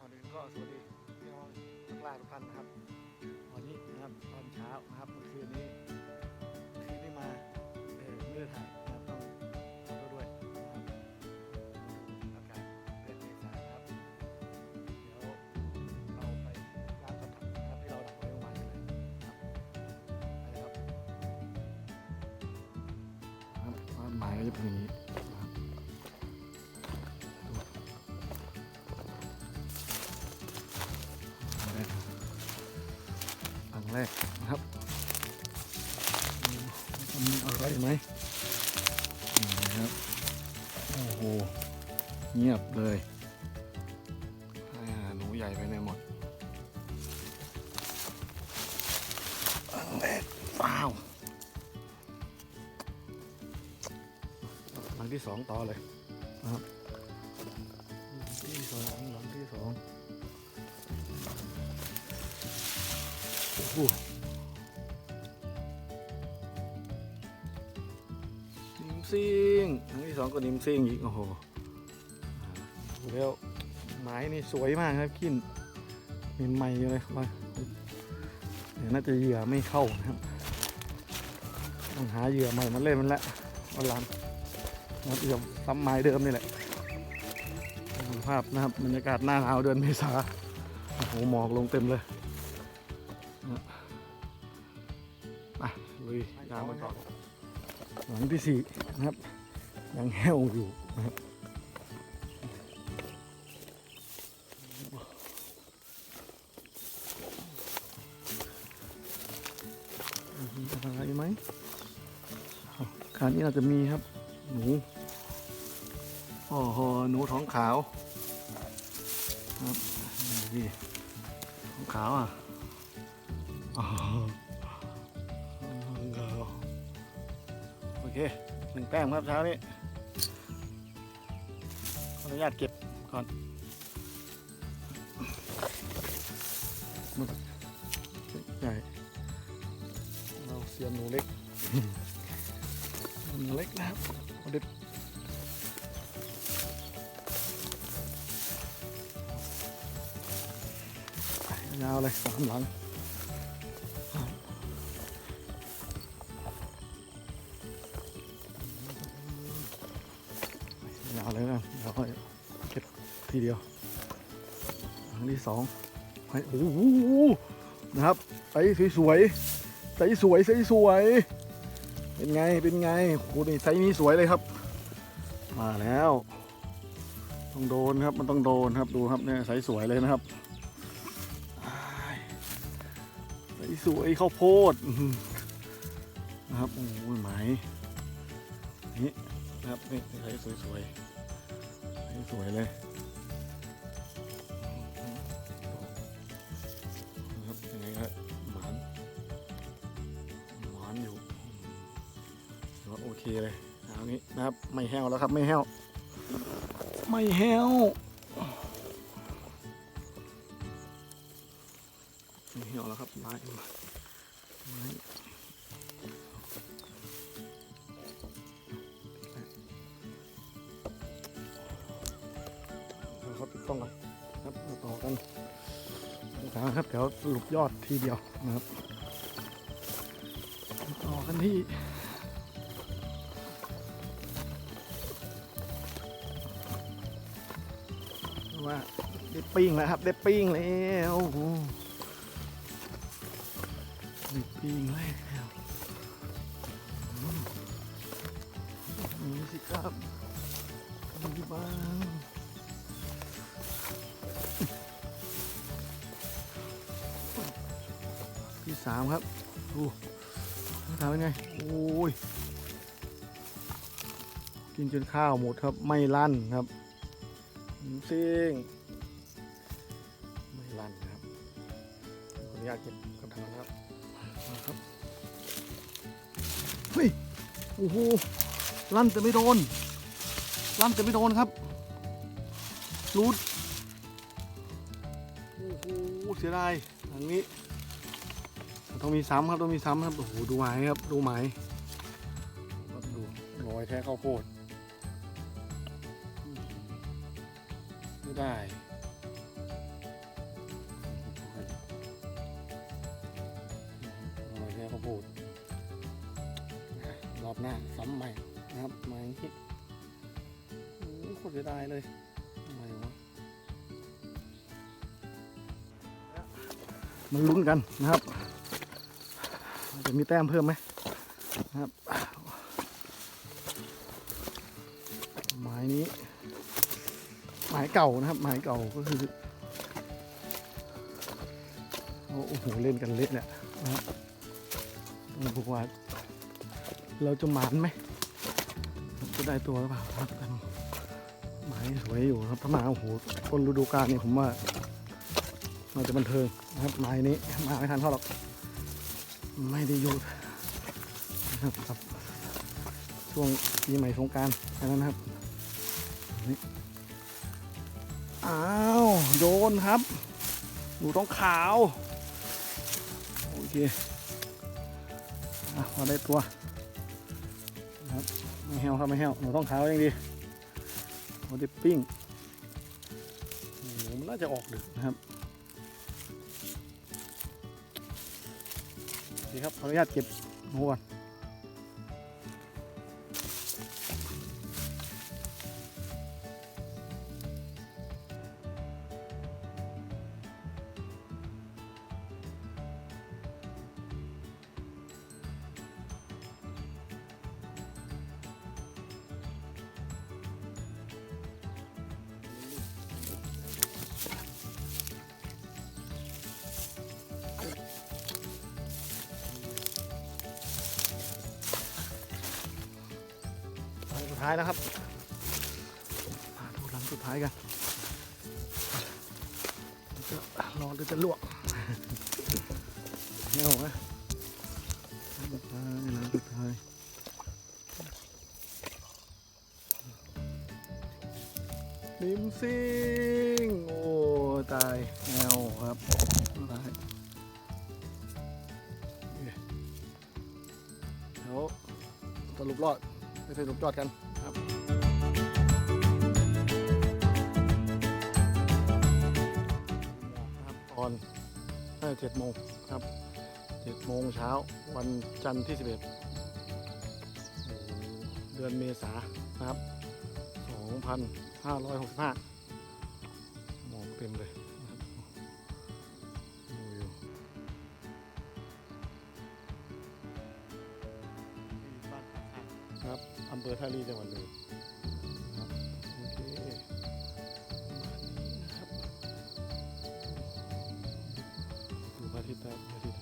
ก่อนอื่นก็สวัสดีพี่น้องนักล่าทุกท่านนะครับ วันนี้นะครับตอนเช้านะครับเมื่อคืนนี้เมื่อคืนนี้มาเออไม่ได้ถ่ายนะครับต้องขอโทษด้วยนะครับอากาศเดือนเมษายนะครับเดี๋ยวเราไปร้านกระถังนะครับที่เราดักไว้เมื่อวานกันเลยนะครับไปเลยครับความหมายก็จะเป็นอย่างนี้ นะครับอันแรกนะครับมีอะไรไหมนี่นะครับ โอ้โห เงียบเลยให้อาหารหนูใหญ่ไปในหมดอันแรกว้าวหลังที่สองต่อเลยนะครับ นิมซิ่งครั้งที่สองก็นิมซิ่งอีก โอ้โหดูแล้วไม้นี่สวยมากครับขึ้นใหม่ๆอยู่เลยว่าเดี๋ยวน่าจะเหยื่อไม่เข้านะครับต้องหาเหยื่อใหม่มาเล่นมันละวันหลังนะครับเหยื่อซ้ำไม้เดิมนี่แหละภาพนะครับบรรยากาศหน้าหนาวเดือนเมษาโอ้โหหมอกลงเต็มเลย ลุยยามกันต่อหลังที่สี่นะครับ ยังแห้วอยู่นะครับมีอะไรไหมอ้าวคราวนี้น่าจะมีครับ หนูโอ้โหหนูท้องขาวครับนี่ท้องขาวอะอ๋อ เคหนึ่งแต้มครับเช้านี้ขออนุญาตเก็บก่อนมันใหญ่เราเสียมหนูเล็กหนูเล็กนะครับเอาเด็ดยาวเลยสามหลังาวเลยนะเดี๋ยวค่อยเก็บทีเดียวครั้งที่สองให้โอ้โหนะครับไซส์สวยๆไซสวยไซสวย เป็นไงเป็นไงโอ้โหนี่ไซนี้สวยเลยครับ มาแล้ว ต้องโดนครับมันต้องโดนครับดูครับเนี่ยไซส์สวยเลยนะครับอ้ายไซส์สวยข้าวโพดนะครับโอ้โหไหมนี่นะครับนี่ใช้สวยๆ สวยเลยครับยังไงก็หมานหมานอยู่ถือว่าโอเคเลยเอานี้นะครับไม่แห้วแล้วครับไม่แห้ว ไม่แห้วไม่แห้วแล้วครับไม้ไม้ นะครับเดี๋ยวสรุปยอดทีเดียวนะครับ ต่อกันที่ว่าได้ปิ้งแล้วครับได้ปิ้งแล้วโอ้โหได้ปิ้งแล้ว ที่สามครับดูทำเป็นไง โอ้ย กินจนข้าวหมดครับ ไม่ลั่นครับซิงไม่ลั่นครับขออนุญาตเก็บกระถางครับมาครับ เฮ้ย โอ้โห ลั่นแต่ไม่โดน ลั่นแต่ไม่โดนครับ รูดโอ้โห เสียดายทางนี้ ต้องมีซ้ำครับต้องมีซ้ำครับโอ้โหดูไม้ครับดูไม้ดูลอยแท้ข้าวโพดไม่ได้ลอยแท้ข้าโพดรอบหน้าซ้ำใหม่นะครับไม้คิดโหโคตรจะได้เลยอะไมวะมาลุ้นกันนะครับ จะมีแต้มเพิ่มไหมครับหมายนี้ หมายเก่านะครับ หมายเก่าก็คือโอ้โหเล่นกันเละเนี่ยนะครับต้องบอกว่า เราจะหมานไหมจะได้ตัวหรือเปล่าครับแต่หมายสวยอยู่ครับถ้ามาโอ้โหต้นฤดูกาลนี่ผมว่าเราจะบันเทิงนะครับไม้นี้มาไม่ทันเท่าหรอก ไม่ได้หยุดนะครับช่วงปีใหม่สงการแค่นั้นนะครับนี่อ้าวโดนครับดูต้องขาว โอเคอะพอได้ตัวนะครับไม่แห้วครับไม่แห้วหนูต้องขาวอย่างดีพอได้ปิ้งโอ้โหมันน่าจะออกดึกนะครับ ดีครับขออนุญาตเก็บหัว ท้ายนะครับมาดูหลังสุดท้ายกันจะรอหรือจะลวกเอานะหลังสุดท้ายหลังสุดท้ายลิมซิงโอ้ตายแนวครับตายโอเคเดี๋ยวสรุปรอดไปสรุปยอดกัน ครับตอนน่าจะเจ็ดโมงครับเจ็ดโมงเช้าวันจันทร์ที่สิบเอ็ดเดือนเมษานะครับสองพันห้าร้อยหกสิบห้า ครับอำเภอท่าลีจังหวัดเลยครับโอเคดูาทิตาทิตย์